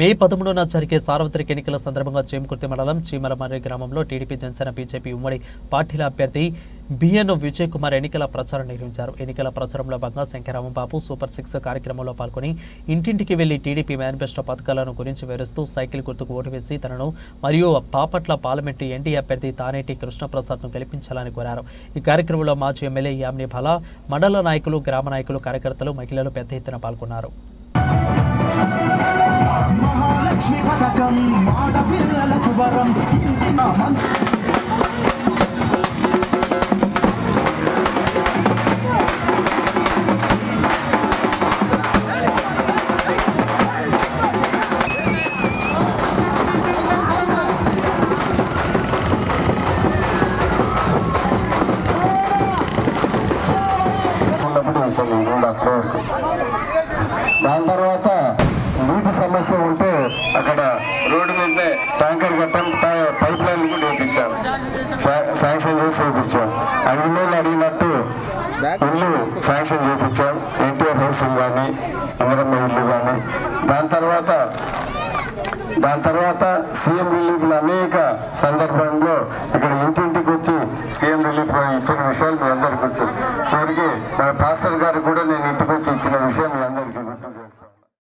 మే పదమూడున జరిగే సార్వత్రిక ఎన్నికల సందర్భంగా చేమకుర్తి మండలం చీమలమర్రి గ్రామంలో టీడీపీ జనసేన బీజేపీ ఉమ్మడి పార్టీల అభ్యర్థి బిఎన్ విజయ్ కుమార్ ఎన్నికల ప్రచారం నిర్వహించారు. ఎన్నికల ప్రచారంలో భాగంగా శంకరామబాబు సూపర్ సిక్స్ కార్యక్రమంలో పాల్గొని ఇంటింటికి వెళ్ళి టీడీపీ మేనిఫెస్టో పథకాలను గురించి వివరిస్తూ సైకిల్ గుర్తుకు ఓటు వేసి తనను మరియు పాపట్ల పార్లమెంటు ఎన్డీ అభ్యర్థి తానేటి కృష్ణప్రసాద్ను గెలిపించాలని కోరారు. ఈ కార్యక్రమంలో మాజీ ఎమ్మెల్యే యామ్ని భల మండల నాయకులు గ్రామ నాయకులు కార్యకర్తలు మహిళలు పెద్ద ఎత్తున పాల్గొన్నారు. మహాలక్ష్మి పథకం ఆడపిల్లలకు వరం ఇంటి మా దాని తర్వాత నీటి సమస్య ఉంటే అక్కడ రోడ్డు మీద ట్యాంకర్ కట్టం పైప్ లైన్ కూడా వేయించాం శాంక్షన్ చేసి వేయించాం అడిగిన అడిగినట్టు ఇల్లు శాంక్షన్ చేయించాం ఎన్టీఆర్ హౌసింగ్ కానీ ఇందిరమ్మ ఇల్లు కానీ. దాని తర్వాత దాని తర్వాత సీఎం రిలీఫ్లు అనేక సందర్భంలో ఇక్కడ ఇంటింటికి వచ్చి సీఎం రిలీఫ్ ఇచ్చిన విషయాలు మీ అందరికి వచ్చింది చివరికి మన పాస్టర్ గారు కూడా నేను ఇంటికి వచ్చి ఇచ్చిన విషయం మీ అందరికీ